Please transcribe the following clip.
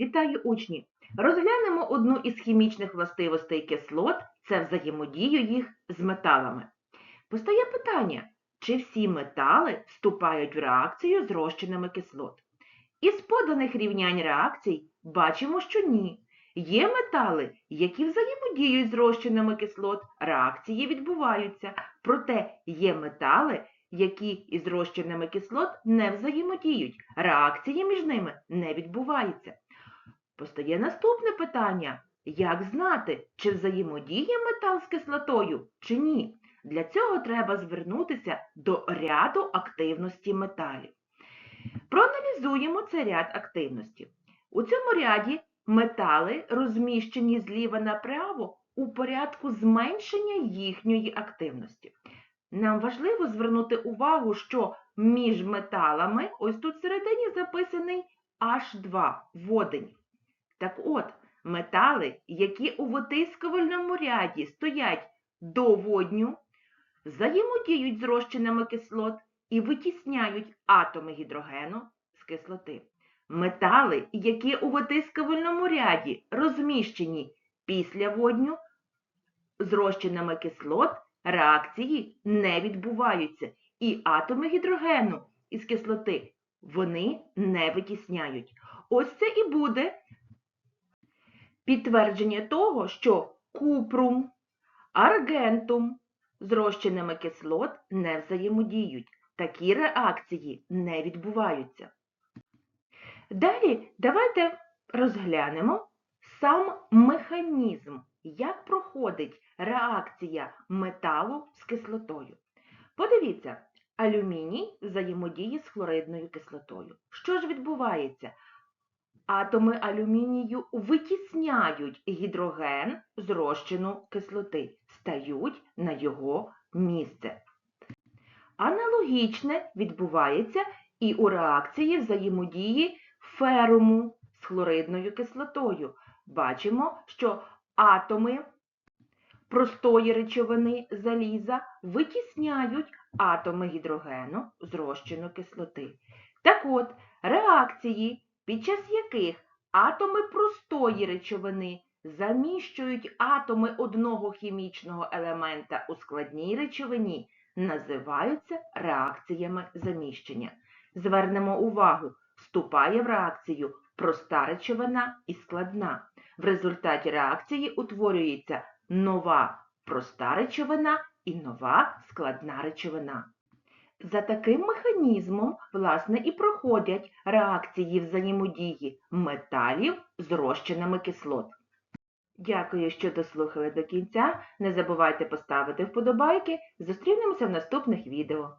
Вітаю учні! Розглянемо одну із хімічних властивостей кислот – це взаємодію їх з металами. Постає питання, чи всі метали вступають в реакцію з розчинами кислот? Із поданих рівнянь реакцій бачимо, що ні. Є метали, які взаємодіють з розчинами кислот, реакції відбуваються. Проте є метали, які із розчинами кислот не взаємодіють, реакції між ними не відбуваються. Постає наступне питання. Як знати, чи взаємодіє метал з кислотою, чи ні? Для цього треба звернутися до ряду активності металів. Проаналізуємо цей ряд активності. У цьому ряді метали розміщені зліва направо у порядку зменшення їхньої активності. Нам важливо звернути увагу, що між металами, ось тут всередині записаний H2 водень. Так от, метали, які у витискувальному ряді стоять до водню, взаємодіють з розчинами кислот і витісняють атоми гідрогену з кислоти. Метали, які у витискувальному ряді розміщені після водню, з розчинами кислот реакції не відбуваються, і атоми гідрогену із кислоти вони не витісняють. Ось це і буде підтвердження того, що купрум, аргентум з кислот не взаємодіють. Такі реакції не відбуваються. Далі давайте розглянемо сам механізм, як проходить реакція металу з кислотою. Подивіться, алюміній взаємодіє з хлоридною кислотою. Що ж відбувається? Атоми алюмінію витісняють гідроген з розчину кислоти, стають на його місце. Аналогічне відбувається і у реакції взаємодії феруму з хлоридною кислотою. Бачимо, що атоми простої речовини заліза витісняють атоми гідрогену з розчину кислоти. Так от, реакції, під час яких атоми простої речовини заміщують атоми одного хімічного елемента у складній речовині, називаються реакціями заміщення. Звернемо увагу, вступає в реакцію проста речовина і складна. В результаті реакції утворюється нова проста речовина і нова складна речовина. За таким механізмом, власне, і проходять реакції взаємодії металів з розчинами кислот. Дякую, що дослухали до кінця. Не забувайте поставити вподобайки. Зустрінемося в наступних відео.